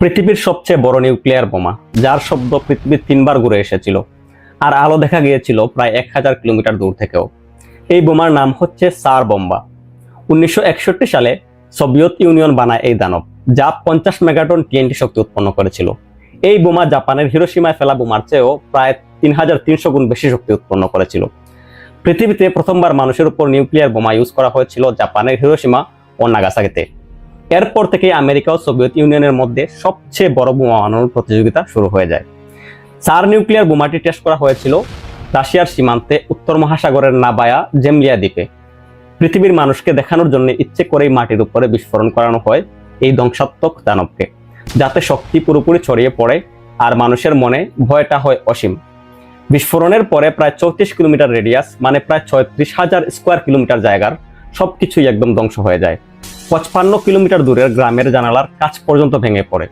পৃথিবীর সবচেয়ে বড় নিউক্লিয়ার বোমা, যার শব্দ পৃথিবীর তিনবার ঘুরে এসেছিল আর আলো দেখা গিয়েছিল প্রায় এক হাজার কিলোমিটার দূর থেকেও। এই বোমার নাম হচ্ছে সার বোম্বা। উনিশশো একষট্টি সালে সোভিয়েত ইউনিয়ন বানায় এই দানব, যা পঞ্চাশ মেগাটন টিএনটি শক্তি উৎপন্ন করেছিল। এই বোমা জাপানের হিরোসীমায় ফেলা বোমার চেয়েও প্রায় তিন হাজার তিনশো গুণ বেশি শক্তি উৎপন্ন করেছিল। পৃথিবীতে প্রথমবার মানুষের উপর নিউক্লিয়ার বোমা ইউজ করা হয়েছিল জাপানের হিরোসীমা ও নাগাসাকিতে। এরপর থেকে আমেরিকা ও সোভিয়েত ইউনিয়নের মধ্যে সবচেয়ে বড় বোমা বানানোর প্রতিযোগিতা শুরু হয়ে যায়। চার নিউক্লিয়ার বোমাটি টেস্ট করা হয়েছিল রাশিয়ার সীমান্তে উত্তর মহাসাগরের নাবায়া জেমলিয়া দ্বীপে। পৃথিবীর মানুষকে দেখানোর জন্য ইচ্ছে করেই মাটির উপরে বিস্ফোরণ করানো হয় এই ধ্বংসাত্মক দানবকে, যাতে শক্তি পুরোপুরি ছড়িয়ে পড়ে আর মানুষের মনে ভয়টা হয় অসীম। বিস্ফোরণের পরে প্রায় চৌত্রিশ কিলোমিটার রেডিয়াস মানে প্রায় ছয়ত্রিশ হাজার স্কোয়ার কিলোমিটার জায়গার সবকিছুই একদম ধ্বংস হয়ে যায়। পঁচপান্ন কিলোমিটার দূরের গ্রামের জানালার কাছ পর্যন্ত ভেঙে পড়ে।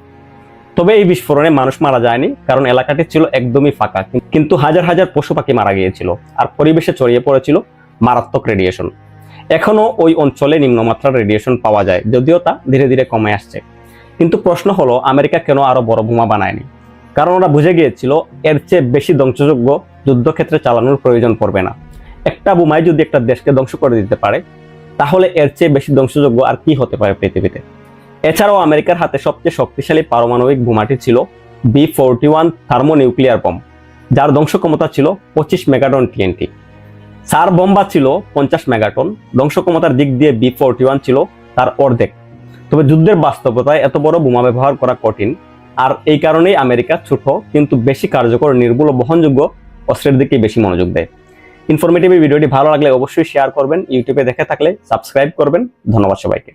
তবে এই বিস্ফোরণে মানুষ মারা যায়নি, কারণ এলাকাটি ছিল একদমই ফাঁকা। কিন্তু হাজার হাজার পশু পাখি মারা গিয়েছিল আর পরিবেশে ছড়িয়ে পড়েছিল মারাত্মক রেডিয়েশন এখনও ওই অঞ্চলে নিম্নমাত্রার রেডিয়েশন পাওয়া যায়, যদিও তা ধীরে ধীরে কমে আসছে। কিন্তু প্রশ্ন হলো, আমেরিকা কেন আরও বড় বোমা বানায়নি? কারণ ওরা বুঝে গিয়েছিল, এর চেয়ে বেশি ধ্বংসযোগ্য যুদ্ধক্ষেত্রে চালানোর প্রয়োজন পড়বে না। একটা বোমায় যদি একটা দেশকে ধ্বংস করে দিতে পারে তাহলে এর চেয়ে বেশি ধ্বংসযোগ্য আর কি হতে পারে পৃথিবীতে? এছাড়াও আমেরিকার হাতে সবচেয়ে শক্তিশালী পারমাণবিক বোমাটি ছিল B forty one thermonuclear bomb, যার ধ্বংস ক্ষমতা ছিল পঁচিশ মেগাটন টিএনটি। সার বম্বা ছিল পঞ্চাশ মেগাটন, ধ্বংস ক্ষমতার দিক দিয়ে বি ফোরটি ওয়ান ছিল তার অর্ধেক। তবে যুদ্ধের বাস্তবতায় এত বড় বোমা ব্যবহার করা কঠিন, আর এই কারণেই আমেরিকা ছোট কিন্তু বেশি কার্যকর নির্ভুল বহনযোগ্য অস্ত্রের দিকে বেশি মনোযোগ দেয়। ইনফরমেটিভ ভিডিওটি ভালো লাগলে অবশ্যই শেয়ার করবেন ইউটিউবে দেখে থাকলে সাবস্ক্রাইব করবেন। ধন্যবাদ সবাইকে।